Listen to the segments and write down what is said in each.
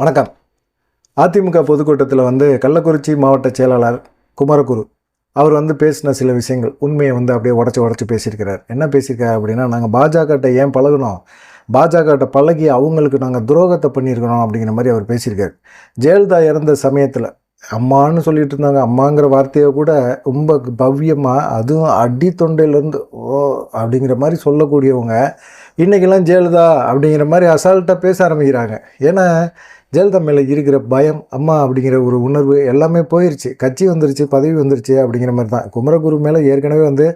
வணக்கம். அதிமுக பொதுக்கூட்டத்தில் வந்து கள்ளக்குறிச்சி மாவட்ட செயலாளர் குமரகுரு அவர் வந்து பேசின சில விஷயங்கள் உண்மையை வந்து அப்படியே உடச்சி உடச்சி பேசியிருக்கிறார். என்ன பேசியிருக்காரு அப்படின்னா நாங்கள் பாஜகட்ட ஏன் பழகணும் பாஜகட்ட பழகி அவங்களுக்கு நாங்கள் துரோகத்தை பண்ணியிருக்கிறோம் அப்படிங்கிற மாதிரி அவர் பேசியிருக்காரு. ஜெயலலிதா இறந்த சமயத்தில் அம்மான்னு சொல்லிட்டு இருந்தாங்க அம்மாங்கிற வார்த்தையை கூட ரொம்ப பவ்யமாக அதுவும் அடி தொண்டையிலேருந்து ஓ அப்படிங்கிற மாதிரி சொல்லக்கூடியவங்க இன்றைக்கெல்லாம் ஜெயலலிதா அப்படிங்கிற மாதிரி அசால்ட்டாக பேச ஆரம்பிக்கிறாங்க. ஏன்னா ஜெயலலிதா மேலே இருக்கிற பயம் அம்மா அப்படிங்கிற ஒரு உணர்வு எல்லாமே போயிருச்சு. கட்சி வந்துருச்சு பதவி வந்துருச்சு அப்படிங்கிற மாதிரி தான். குமரகுரு மேலே ஏற்கனவே வந்து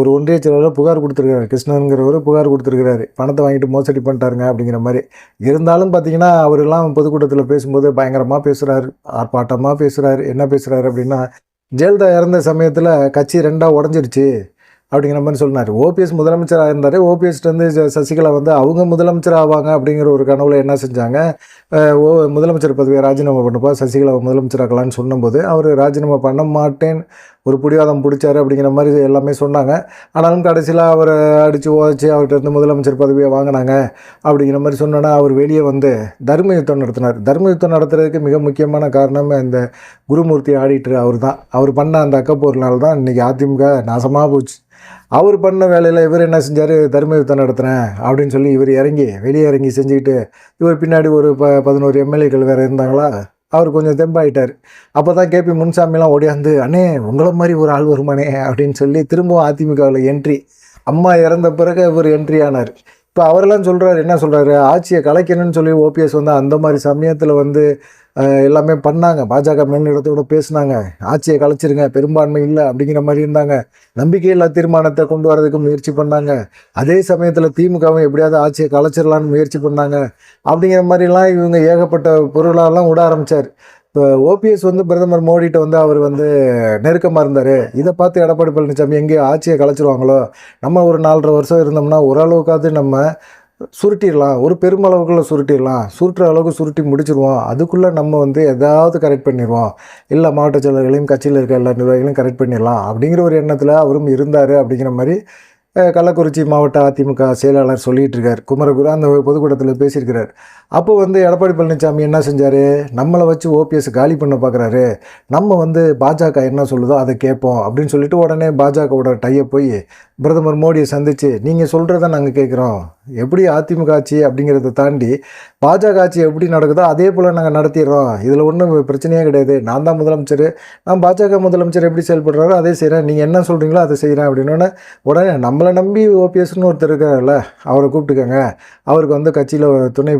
ஒரு ஒன்றிய செயலாளர் புகார் கொடுத்துருக்காரு கிருஷ்ணனுங்கிறவர் புகார் கொடுத்துருக்காரு பணத்தை வாங்கிட்டு மோசடி பண்ணிட்டாருங்க அப்படிங்கிற மாதிரி. இருந்தாலும் பார்த்தீங்கன்னா அவரெல்லாம் பொதுக்கூட்டத்தில் பேசும்போது பயங்கரமாக பேசுகிறாரு ஆர்ப்பாட்டமாக பேசுகிறாரு என்ன பேசுகிறாரு அப்படின்னா ஜெயலலிதா இறந்த சமயத்தில் கட்சி ரெண்டாக உடஞ்சிருச்சு. அப்படிங்கிற மாதிரி சொன்னார் ஓபிஎஸ் முதலமைச்சராக இருந்தார். ஓபிஎஸ்லேருந்து சசிகலா வந்து அவங்க முதலமைச்சர் ஆவாங்க அப்படிங்கிற ஒரு கனவுல என்ன செஞ்சாங்க? ஓ முதலமைச்சர் பதவியை ராஜினாமா பண்ணப்போ சசிகலாவை முதலமைச்சராக்கலான்னு சொன்னபோது அவர் ராஜினாமா பண்ண மாட்டேன் ஒரு பிடிவாதம் பிடிச்சாரு அப்படிங்கிற மாதிரி எல்லாமே சொன்னாங்க. ஆனாலும் கடைசியில் அவரை அடித்து உதச்சி அவர்கிட்ட இருந்து முதலமைச்சர் பதவியை வாங்கினாங்க அப்படிங்கிற மாதிரி சொன்னோன்னா அவர் வெளியே வந்து தர்ம யுத்தம் நடத்தினார். தர்ம யுத்தம் நடத்துறதுக்கு மிக முக்கியமான காரணம் இந்த குருமூர்த்தி ஆடிட்டர் அவர் தான் அவர் பண்ண அந்த அக்கப்போர்னால தான் இன்றைக்கி அதிமுக நாசமாக போச்சு. அவர் பண்ண வேலையில் இவர் என்ன செஞ்சார்? தர்ம யுத்தம் நடத்துகிறேன் அப்படின்னு சொல்லி இவர் இறங்கி வெளியே இறங்கி செஞ்சுக்கிட்டு இவர் பின்னாடி ஒரு ப பதினோரு எம்எல்ஏக்கள் வேறு இருந்தாங்களா? அவர் கொஞ்சம் தெம்பாயிட்டார். அப்போ தான் கேபி முன்சாமிலாம் ஓடியாந்து அண்ணே உங்களை மாதிரி ஒரு ஆள் வருமானே அப்படின்னு சொல்லி திரும்பவும் அதிமுகவில் என்ட்ரி அம்மா இறந்த பிறகு இவர் என்ட்ரி ஆனார். இப்போ அவரெல்லாம் சொல்கிறார் என்ன சொல்கிறாரு ஆட்சியை கலைக்கணும்னு சொல்லி ஓபிஎஸ் வந்து அந்த மாதிரி சமயத்தில் வந்து எல்லாமே பண்ணாங்க. பாஜக மேலிடத்தோட பேசுனாங்க. ஆட்சியை கலைச்சிருங்க பெரும்பான்மை இல்லை அப்படிங்கிற மாதிரி இருந்தாங்க. நம்பிக்கையில்லா தீர்மானத்தை கொண்டு வரதுக்கு முயற்சி பண்ணாங்க. அதே சமயத்தில் திமுகவும் எப்படியாவது ஆட்சியை கலைச்சிடலான்னு முயற்சி பண்ணாங்க. அப்படிங்கிற மாதிரிலாம் இவங்க ஏகப்பட்ட பொருளாலாம் விட ஆரம்பித்தார் இப்போ ஓபிஎஸ் வந்து பிரதமர் மோடிட்ட வந்து அவர் வந்து நெருக்கமாக இருந்தார். இதை பார்த்து எடப்பாடி பழனிசாமி எங்கேயோ ஆட்சியை கலைச்சிருவாங்களோ? நம்ம ஒரு நாலரை வருஷம் இருந்தோம்னா ஓரளவுக்காவது நம்ம சுருட்டிடலாம். ஒரு பெருமளவுக்குள்ளே சுருட்டிடலாம். சுருட்டுற அளவுக்கு சுருட்டி முடிச்சிருவோம். அதுக்குள்ளே நம்ம வந்து எதாவது கரெக்ட் பண்ணிடுவோம் எல்லா மாவட்ட செயலர்களையும் கட்சியில் இருக்க எல்லா நிர்வாகிகளையும் கரெக்ட் பண்ணிடலாம். அப்படிங்கிற ஒரு எண்ணத்தில் அவரும் இருந்தார் அப்படிங்கிற மாதிரி கள்ளக்குறிச்சி மாவட்ட அதிமுக செயலாளர் சொல்லிகிட்டு இருக்கார் குமரகுரு அந்த பொதுக்கூட்டத்தில் பேசியிருக்கிறார். அப்போ வந்து எடப்பாடி பழனிசாமி என்ன செஞ்சார்? நம்மளை வச்சு ஓபிஎஸ் காலி பண்ண பார்க்குறாரு நம்ம வந்து பாஜக என்ன சொல்லுதோ அதை கேட்போம் அப்படின்னு சொல்லிட்டு உடனே பாஜகவோட டைய போய் பிரதமர் மோடியை சந்தித்து நீங்கள் சொல்கிறத நாங்கள் கேட்குறோம். எப்படி அதிமுக ஆட்சி அப்படிங்கிறத தாண்டி பாஜக ஆட்சி எப்படி நடக்குதோ அதே போல் நாங்கள் நடத்திடுறோம். இதில் ஒன்றும் பிரச்சனையே கிடையாது. நான் தான் முதலமைச்சர். நான் பாஜக முதலமைச்சர் எப்படி செயல்படுறாரோ அதே செய்கிறேன் நீங்கள் என்ன சொல்கிறீங்களோ அதை செய்கிறேன் அப்படின்னோடனே உடனே நம்மளை நம்பி ஓபிஎஸ்னு ஒருத்தர் இருக்கார்ல அவரை கூப்பிட்டுக்கோங்க. அவருக்கு வந்து கட்சியில் துணை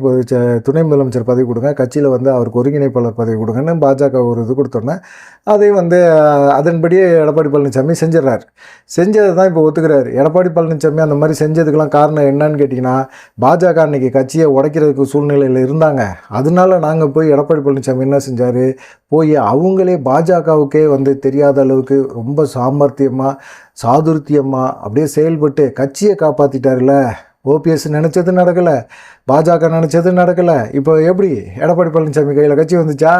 துணை முதலமைச்சர் பதவி கொடுங்க. கட்சியில் வந்து அவருக்கு ஒருங்கிணைப்பாளர் பதவி கொடுங்கன்னு பாஜக ஒரு இது கொடுத்தோன்னே அதையும் வந்து அதன்படியே எடப்பாடி பழனிசாமி செஞ்சிடறாரு. செஞ்சதை தான் இப்போ ஒத்துக்கிறாரு எடப்பாடி பழனிசாமி அந்த மாதிரி செஞ்சதுக்கெல்லாம் காரணம் என்னன்னு கேட்டிங்கன்னா பாஜக அன்னைக்கு கட்சியை உடைக்கிறதுக்கு சூழ்நிலையில் இருந்தாங்க. அதனால நாங்கள் போய் எடப்பாடி பழனிசாமி என்ன செஞ்சார்? போய் அவங்களே பாஜகவுக்கே வந்து தெரியாத அளவுக்கு ரொம்ப சாமர்த்தியமாக சாதுர்த்தியமாக அப்படியே செயல்பட்டு கட்சியை காப்பாற்றிட்டாருல ஓபிஎஸ் நினச்சது நடக்கலை. பாஜக நினச்சது நடக்கலை. இப்போ எப்படி எடப்பாடி பழனிசாமி கையில் கட்சி வந்துச்சா?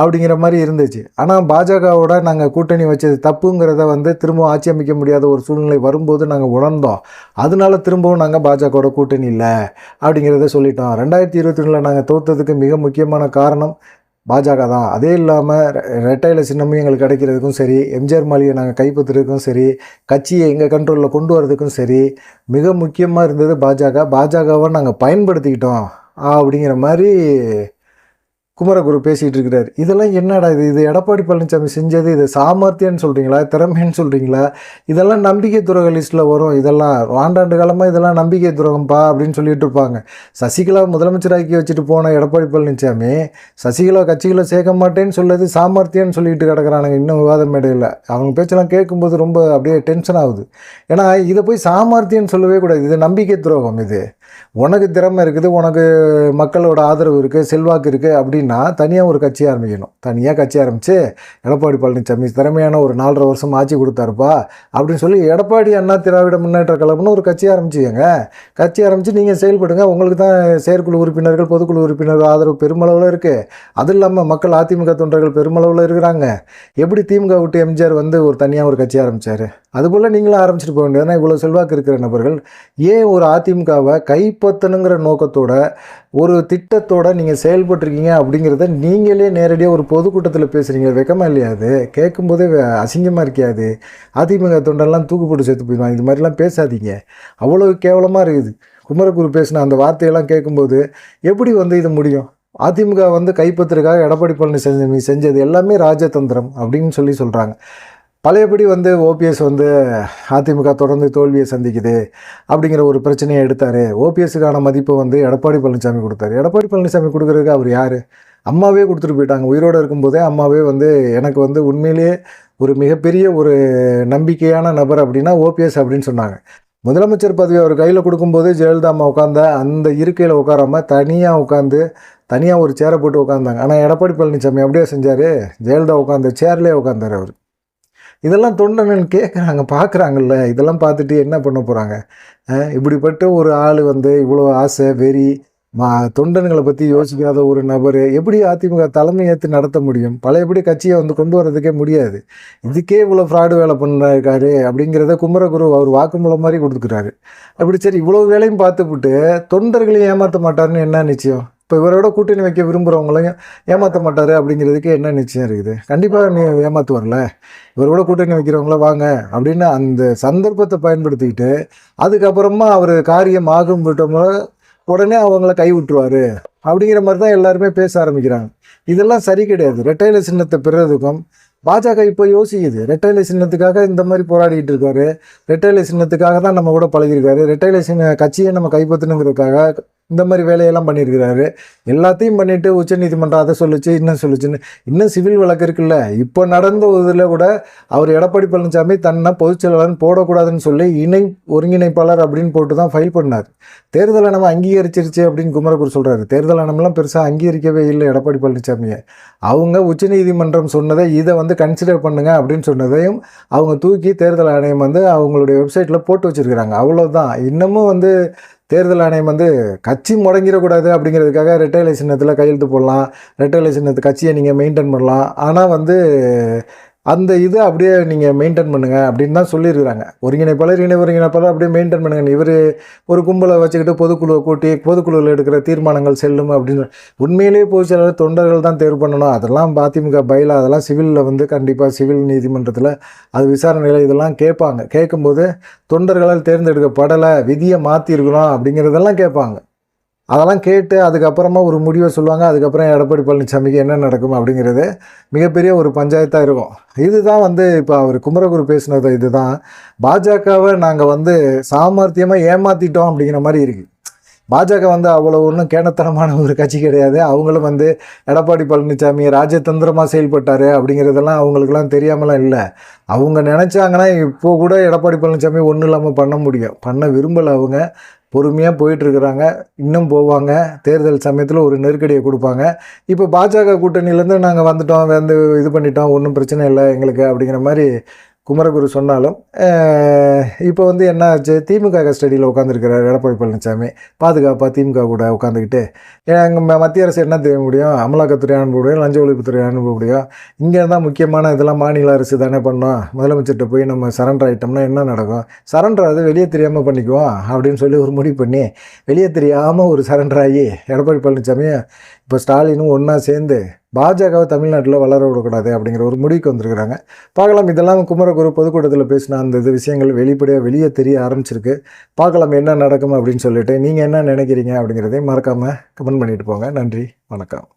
அப்படிங்கிற மாதிரி இருந்துச்சு. ஆனால் பாஜகவோட நாங்கள் கூட்டணி வச்சது தப்புங்கிறத வந்து திரும்பவும் ஆட்சி அமைக்க முடியாத ஒரு சூழ்நிலை வரும்போது நாங்கள் உணர்ந்தோம். அதனால திரும்பவும் நாங்கள் பாஜகவோட கூட்டணி இல்லை அப்படிங்கிறத சொல்லிட்டோம். ரெண்டாயிரத்தி இருபத்தி ரெண்டில் நாங்கள் தோத்ததுக்கு மிக முக்கியமான காரணம் பாஜக தான். அதே இல்லாமல் ரெட்டையில சின்னமும் எங்களுக்கு கிடைக்கிறதுக்கும் சரி எம்ஜிஆர் மாளிகை நாங்கள் கைப்பற்றுறதுக்கும் சரி கட்சியை எங்கள் கண்ட்ரோலில் கொண்டு வரதுக்கும் சரி மிக முக்கியமாக இருந்தது பாஜக. பாஜகவை நாங்கள் பயன்படுத்திக்கிட்டோம் அப்படிங்கிற மாதிரி குமரகுரு பேசிகிட்டு இருக்கிறார். இதெல்லாம் என்னடா இது? இது எடப்பாடி பழனிசாமி செஞ்சது இது சாமர்த்தியம்னு சொல்கிறீங்களா திறமைன்னு சொல்கிறீங்களா இதெல்லாம் நம்பிக்கை துரோக லிஸ்ட்டில் வரும். இதெல்லாம் ஆண்டாண்டு காலமாக இதெல்லாம் நம்பிக்கை துரோகம்பா அப்படின்னு சொல்லிட்டு இருப்பாங்க. சசிகலா முதலமைச்சராக்கி வச்சுட்டு போன எடப்பாடி பழனிசாமி சசிகலா கட்சிகளை சேர்க்க மாட்டேன்னு சொல்லது சாமர்த்தியம்னு சொல்லிட்டு கிடக்குறானுங்க. இன்னும் விவாத மேடையில். அவங்க பேச்செல்லாம் கேட்கும்போது ரொம்ப அப்படியே டென்ஷன் ஆகுது. ஏன்னா இதை போய் சாமர்த்தியம்னு சொல்லவே கூடாது. இது நம்பிக்கை துரோகம் இது. உனக்கு திறமை இருக்குது உனக்கு மக்களோட ஆதரவு இருக்குது செல்வாக்கு இருக்குது அப்படின்னா தனியாக ஒரு கட்சி ஆரம்பிக்கணும். தனியாக கட்சி ஆரம்பித்து எடப்பாடி பழனிசாமி திறமையான ஒரு நாலரை வருஷம் ஆட்சி கொடுத்தாருப்பா அப்படின்னு சொல்லி எடப்பாடி அண்ணா திராவிட முன்னேற்ற கழகம்னு ஒரு கட்சி ஆரம்பிச்சுக்கங்க. கட்சி ஆரம்பித்து நீங்கள் செயல்படுங்க. உங்களுக்கு தான் செயற்குழு உறுப்பினர்கள் பொதுக்குழு உறுப்பினர்கள் ஆதரவு பெருமளவில் இருக்குது அது இல்லாமல் மக்கள் அதிமுக தொண்டர்கள் பெருமளவில் இருக்கிறாங்க. எப்படி திமுக விட்டு எம்ஜிஆர் வந்து ஒரு தனியாக ஒரு கட்சி ஆரம்பித்தார் அதுபோல் நீங்களும் ஆரம்பிச்சிட்டு போக வேண்டியதுனா இவ்வளோ செல்வாக்கு இருக்கிற நபர்கள் ஏன் ஒரு அதிமுகவை கை கைப்பற்றணுங்கிற நோக்கத்தோட ஒரு திட்டத்தோட நீங்கள் செயல்பட்டுருக்கீங்க அப்படிங்கிறத நீங்களே நேரடியாக ஒரு பொதுக்கூட்டத்தில் பேசுகிறீங்க வெக்கமாக இல்லையா அது? கேட்கும்போதே அசிங்கமாக இருக்கியாது அதிமுக தொண்டெல்லாம் தூக்கு போட்டு சேர்த்து போயிடுவாங்க. இது மாதிரிலாம் பேசாதீங்க. அவ்வளோ கேவலமாக இருக்குது. குமரகுரு பேசின அந்த வார்த்தையெல்லாம் கேட்கும்போது எப்படி வந்து இது முடியும்? அதிமுக வந்து கைப்பற்றுக்காக எடப்பாடி பழனிசாமி செஞ்சது எல்லாமே ராஜதந்திரம் அப்படின்னு சொல்லி சொல்கிறாங்க பழையபடி வந்து ஓபிஎஸ் வந்து அதிமுக தொடர்ந்து தோல்வியை சந்திக்குது அப்படிங்கிற ஒரு பிரச்சனையை எடுத்தார். ஓபிஎஸ்க்கான மதிப்பை வந்து எடப்பாடி பழனிசாமி கொடுத்தாரு. எடப்பாடி பழனிசாமி கொடுக்குறதுக்கு அவர் யார்? அம்மாவே கொடுத்துட்டு போயிட்டாங்க. உயிரோடு இருக்கும்போதே அம்மாவே வந்து எனக்கு வந்து உண்மையிலேயே ஒரு மிகப்பெரிய ஒரு நம்பிக்கையான நபர் அப்படின்னா ஓபிஎஸ் அப்படின்னு சொன்னாங்க. முதலமைச்சர் பதவி அவர் கையில் கொடுக்கும்போது ஜெயலலிதா அம்மா உட்காந்த அந்த இருக்கையில் உட்காராம தனியாக உட்காந்து தனியாக ஒரு சேரை போட்டு உட்காந்தாங்க ஆனால் எடப்பாடி பழனிசாமி அப்படியே செஞ்சார். ஜெயலலிதா உட்காந்த சேர்லேயே உட்காந்தார் அவர். இதெல்லாம் தொண்டனு கேட்குறாங்க பார்க்குறாங்கல்ல இதெல்லாம் பார்த்துட்டு என்ன பண்ண போகிறாங்க இப்படிப்பட்ட ஒரு ஆள் வந்து இவ்வளோ ஆசை வெறி மா தொண்டனுங்களை பற்றி யோசிக்காத ஒரு நபர் எப்படி அதிமுக தலைமை ஏற்று நடத்த முடியும்? பழையபடி கட்சியை வந்து கொண்டு வரதுக்கே முடியாது. இதுக்கே இவ்வளோ ஃப்ராடு வேலை பண்ணிருக்காரு அப்படிங்கிறத குமரகுரு அவர் வாக்குமூலம் மாதிரி கொடுத்துக்கிறாரு. அப்படி சரி இவ்வளோ வேலையும் பார்த்துப்புட்டு தொண்டர்களையும் ஏமாற்ற மாட்டாருன்னு என்ன நிச்சயம்? இப்போ இவரோட கூட்டணி வைக்க விரும்புகிறவங்களையும் ஏமாற்ற மாட்டார் அப்படிங்கிறதுக்கு என்ன நிச்சயம் இருக்குது? கண்டிப்பாக நீ ஏமாற்றுவார்ல இவரோட கூட்டணி வைக்கிறவங்கள வாங்க அப்படின்னு அந்த சந்தர்ப்பத்தை பயன்படுத்திக்கிட்டு அதுக்கப்புறமா அவர் காரியம் ஆகும் விட்டோமோ உடனே அவங்கள கை விட்டுருவாரு அப்படிங்கிற மாதிரி தான் எல்லாருமே பேச ஆரம்பிக்கிறாங்க. இதெல்லாம் சரி கிடையாது. ரெட்டையில சின்னத்தை பெறுறதுக்கும் பாஜக இப்போ யோசிக்குது. ரெட்டையில சின்னத்துக்காக இந்த மாதிரி போராடிட்டு இருக்காரு. ரெட்டையில சின்னத்துக்காக தான் நம்ம கூட பழகிருக்காரு ரெட்டையில சின்ன கட்சியை நம்ம கைப்பற்றணுங்கிறதுக்காக இந்த மாதிரி வேலையெல்லாம் பண்ணியிருக்கிறாரு. எல்லாத்தையும் பண்ணிவிட்டு உச்சநீதிமன்றம் அதை சொல்லுச்சு இன்னும் சொல்லுச்சுன்னு இன்னும் சிவில் வழக்கு இருக்குல்ல? இப்போ நடந்த இதில் கூட அவர் எடப்பாடி பழனிசாமி தன்னை பொதுச்செயலாளர் போடக்கூடாதுன்னு சொல்லி இணை ஒருங்கிணைப்பாளர் அப்படின்னு போட்டு தான் ஃபைல் பண்ணார். தேர்தல் ஆணையம் அங்கீகரிச்சிருச்சு அப்படின்னு குமரகுரு சொல்கிறாரு தேர்தல் ஆணையம்லாம் பெருசாக அங்கீகரிக்கவே இல்லை எடப்பாடி பழனிசாமியை. அவங்க உச்சநீதிமன்றம் சொன்னதை இதை வந்து கன்சிடர் பண்ணுங்க அப்படின்னு சொன்னதையும் அவங்க தூக்கி தேர்தல் ஆணையம் வந்து அவங்களுடைய வெப்சைட்டில் போட்டு வச்சுருக்கிறாங்க. அவ்வளோதான் இன்னமும் வந்து தேர்தல் ஆணையம் வந்து கட்சி முடங்கிடக்கூடாது அப்படிங்கிறதுக்காக ரெட்டைலை சின்னத்தில் கையெழுத்து போடலாம். ரெட்டைலை சின்னத்து கட்சியை நீங்கள் மெயின்டைன் பண்ணலாம். ஆனால் வந்து அந்த இது அப்படியே நீங்கள் மெயின்டைன் பண்ணுங்கள் அப்படின்னு தான் சொல்லியிருக்கிறாங்க. ஒருங்கிணைப்பாளர் இணை ஒருங்கிணைப்பாளர் அப்படியே மெயின்டைன் பண்ணுங்க. இவர் ஒரு கும்பலை வச்சுக்கிட்டு பொதுக்குழுவை கூட்டி பொதுக்குழுவில் எடுக்கிற தீர்மானங்கள் செல்லும் அப்படின்னு உண்மையிலேயே பொதுச் செயலாளர் தொண்டர்கள் தான் தேர்வு பண்ணணும். அதெல்லாம் அதிமுக பயில அதெல்லாம் சிவிலில் வந்து கண்டிப்பாக சிவில் நீதிமன்றத்தில் அது விசாரணையில் இதெல்லாம் கேட்பாங்க. கேட்கும்போது தொண்டர்களால் தேர்ந்தெடுக்கப்படலை விதியை மாற்றிருக்கிறோம் அப்படிங்கிறதெல்லாம் கேட்பாங்க. அதெல்லாம் கேட்டு அதுக்கப்புறமா ஒரு முடிவை சொல்லுவாங்க. அதுக்கப்புறம் எடப்பாடி பழனிசாமிக்கு என்ன நடக்கும் அப்படிங்கிறது மிகப்பெரிய ஒரு பஞ்சாயத்தாக இருக்கும். இதுதான் வந்து இப்போ அவர் குமரகுரு பேசினது இதுதான். பாஜகவை நாங்கள் வந்து சாமர்த்தியமாக ஏமாற்றிட்டோம் அப்படிங்கிற மாதிரி இருக்குது பாஜக வந்து அவ்வளோ ஒன்றும் கேணத்தனமான ஒரு கட்சி கிடையாது. அவங்களும் வந்து எடப்பாடி பழனிசாமி ராஜதந்திரமாக செயல்பட்டார் அப்படிங்கிறதெல்லாம் அவங்களுக்குலாம் தெரியாமலாம் இல்லை. அவங்க நினச்சாங்கன்னா இப்போ கூட எடப்பாடி பழனிசாமி ஒன்றும் இல்லாமல் பண்ண முடியும். பண்ண விரும்பலை அவங்க. பொறுமையாக போயிட்டுருக்குறாங்க. இன்னும் போவாங்க. தேர்தல் சமயத்தில் ஒரு நெருக்கடியை கொடுப்பாங்க. இப்போ பாஜக கூட்டணியிலேருந்து நாங்கள் வந்துட்டோம் வந்து இது பண்ணிட்டோம் ஒன்றும் பிரச்சனை இல்லை எங்களுக்கு அப்படிங்கிற மாதிரி குமரகுரு சொன்னாலும் இப்போ வந்து என்ன ஆச்சு? திமுக கஸ்டடியில் உட்காந்துருக்கிறார் எடப்பாடி பழனிசாமி பாதுகாப்பாக திமுக கூட உட்காந்துக்கிட்டு எங்கள் மத்திய அரசு என்ன தெரிய முடியும்? அமலாக்கத்துறை அனுப்ப முடியும் லஞ்ச ஒழிப்புத்துறை அனுப்ப முடியும் இங்கே தான் முக்கியமான இதெல்லாம் மாநில அரசு தானே பண்ணோம். முதலமைச்சர்கிட்ட போய் நம்ம சரண்டர் ஆகிட்டோம்னா என்ன நடக்கும்? சரண்டர் அது வெளியே தெரியாமல் பண்ணிக்குவோம் அப்படின்னு சொல்லி ஒரு முடிவு பண்ணி வெளியே தெரியாமல் ஒரு சரண்டர் ஆகி எடப்பாடி பழனிசாமி இப்போ ஸ்டாலினும் ஒன்றா சேர்ந்து பாஜகவை தமிழ்நாட்டில் வளர விடக்கூடாது அப்படிங்கிற ஒரு முடிவுக்கு வந்திருக்கிறாங்க. பார்க்கலாம் இதெல்லாம் குமரகுரு பொதுக்கூட்டத்தில் பேசின அந்த இது விஷயங்கள் வெளிப்படையாக வெளியே தெரிய ஆரம்பிச்சிருக்கு. பார்க்கலாம் என்ன நடக்கும் அப்படின்னு சொல்லிட்டு நீங்கள் என்ன நினைக்கிறீங்க அப்படிங்கிறதையும் மறக்காமல் கமெண்ட் பண்ணிட்டு போங்க. நன்றி வணக்கம்.